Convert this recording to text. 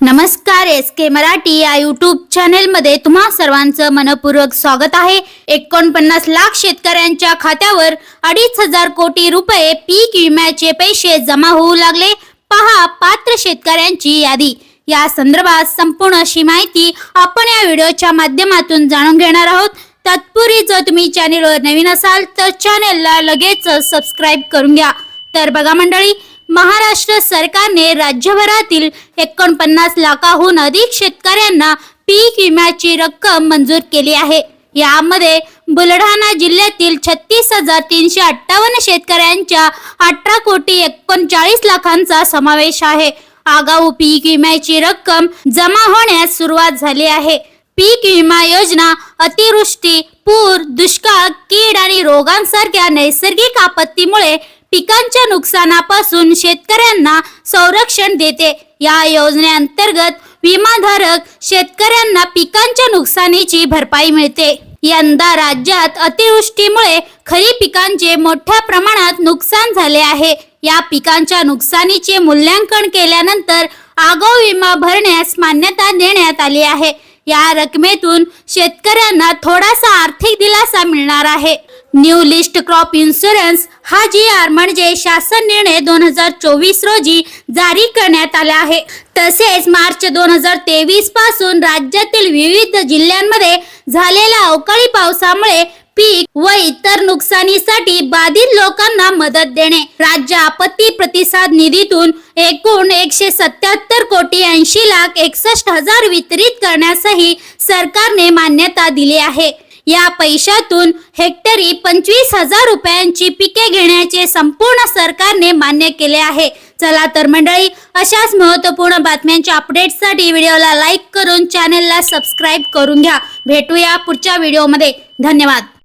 नमस्कार एस के मराठी या यूट्यूब चॅनेलमध्ये तुम्हा सर्वांचं मनपूर्वक स्वागत आहे. एकोणपन्नास लाख शेतकऱ्यांच्या खात्यावर अडीच हजार कोटी रुपये पीक विम्याचे पैसे जमा होऊ लागले. पहा पात्र शेतकऱ्यांची यादी. या संदर्भात संपूर्ण अशी माहिती आपण या व्हिडिओच्या माध्यमातून जाणून घेणार आहोत. तत्पूर्वी जर तुम्ही चॅनेलवर नवीन असाल तर चॅनेलला लगेच सबस्क्राईब करून घ्या. तर बघा मंडळी महाराष्ट्र सरकारने राज्यभरातील एकोणपन्नास लाखाहून अधिक शेतकऱ्यांना पीक विम्याची रक्कम मंजूर केली आहे. यामध्ये बुलढाणा जिल्ह्यातील छत्तीस हजार तीनशे अठ्ठावन्न शेतकऱ्यांच्या अठरा कोटी एकोणचाळीस लाखांचा समावेश आहे. आगाऊ पीक विम्याची रक्कम जमा होण्यास सुरुवात झाली आहे. पीक विमा योजना अतिवृष्टी पूर दुष्काळ कीड आणि रोगांसारख्या नैसर्गिक आपत्तीमुळे पिकांच्या नुकसानापासून शेतकऱ्यांना संरक्षण देते. या योजनेअंतर्गत विमाधारक शेतकऱ्यांना पिकांच्या नुकसानीची भरपाई मिळते. यंदा राज्यात अतिवृष्टीमुळे खरीप पिकांचे मोठ्या प्रमाणात नुकसान झाले आहे. या पिकांच्या नुकसानीचे मूल्यांकन केल्यानंतर आगाऊ विमा भरण्यास मान्यता देण्यात आली आहे. या रकमेतून शेतकऱ्यांना थोडासा आर्थिक दिलासा मिळणार आहे. न्यू लिस्ट क्रॉप इन्शुरन्स हा जी आर म्हणजे शासन निर्णय दोन हजार चोवीस रोजी जारी करण्यात आला आहे. तसेच मार्च दोन हजार तेवीसपासून राज्यातील विविध जिल्ह्यांमध्ये झालेल्या अवकाळी पावसामुळे पीक व इतर नुकसानीसाठी बाधित लोकांना मदत देणे. राज्य आपत्ती प्रतिसाद निधीतून एकूण एकशे सत्याहत्तर कोटी ऐंशी लाख एकसष्ट हजार वितरित करण्यासही सरकारने मान्यता दिली आहे. या पैशातून हेक्टरी पंचवीस हजार रुपयांची पिके घेण्याचे संपूर्ण सरकारने मान्य केले आहे. चला तर मंडळी अशाच महत्त्वपूर्ण बातम्यांच्या अपडेट्ससाठी व्हिडिओला लाईक करून चॅनेलला सबस्क्राईब करून घ्या. भेटूया पुढच्या व्हिडिओमध्ये धन्यवाद.